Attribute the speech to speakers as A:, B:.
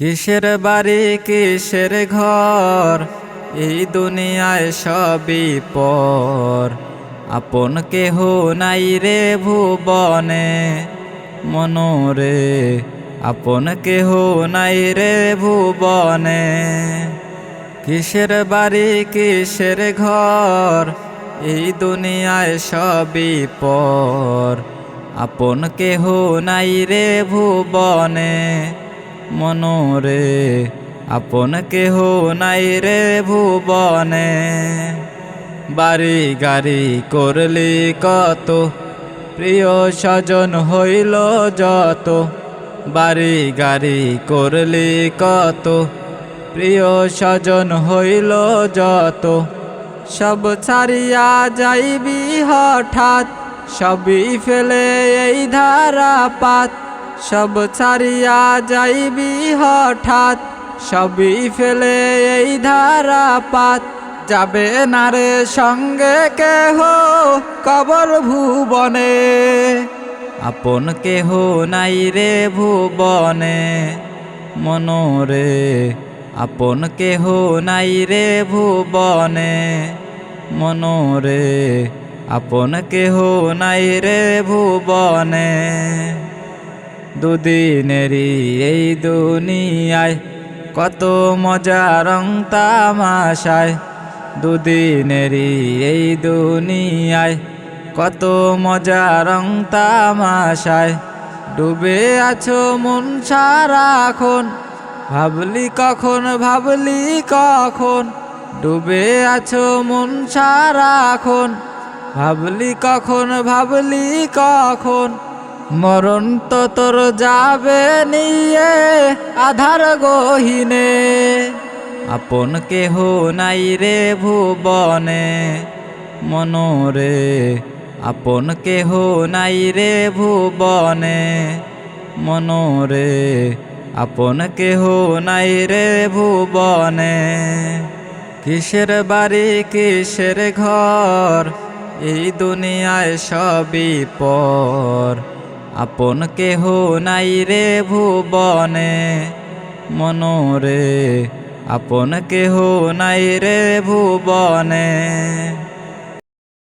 A: কিসের বাড়ি, কিসের ঘর? এই দুনিয়ায় সবই পর। আপন কেহ নাই রে ভুবনে, মনোরে। আপন কেহ নাই রে ভুবনে। কিসের বাড়ি, কিসের ঘর? এই দুনিয়ায় সবই পর। আপন কেহ নাই রে ভুবনে মনোরে, আপন কেহ নাই রে ভুবনে। বাড়ি গাড়ি করলি কত, প্রিয় স্বজন হইল যত। বাড়ি গাড়ি করলি কত, প্রিয় স্বজন হইল যত। সব ছাড়িয়া যাইবি হঠাৎ, সবই ফেলে এই ধারা পাত সব ছাড়িয়া যাইবি হঠাৎ, সবই ফেলে এই ধারা পাত যাবে না রে সঙ্গে কেহ কবর ভুবনে? আপন কেহ নাই রে ভুবনে? মনোরে আপন কেহ নাই রে ভুবনে? মনোরে আপন কেহ নাই রে ভুবনে? দুদিনেরই এই দুনিয়ায় কত মজা রং তামাশায়। দুদিনেরই এই দুনিয়ায় কত মজা রং তামাশায়। ডুবে আছো মন সারাক্ষণ ভাবলি কখন ভাবলি কখন? ডুবে আছো মন সারাক্ষণ ভাবলি কখন ভাবলি কখন? মরণ তো তোর যাবে নিয়ে, আধার গহিনে। আপন কেহ নাই রে ভুবনে। মনোরে আপন কেহ নাই রে ভুবনে। মনোরে আপন কেহ নাই রে ভুবনে। কিসের বাড়ি, কিসের ঘর, এই দুনিয়ায় সবই পর। আপন কেহ নাই রে ভুবনে। মনোরে আপন কেহ নাই রে ভুবনে।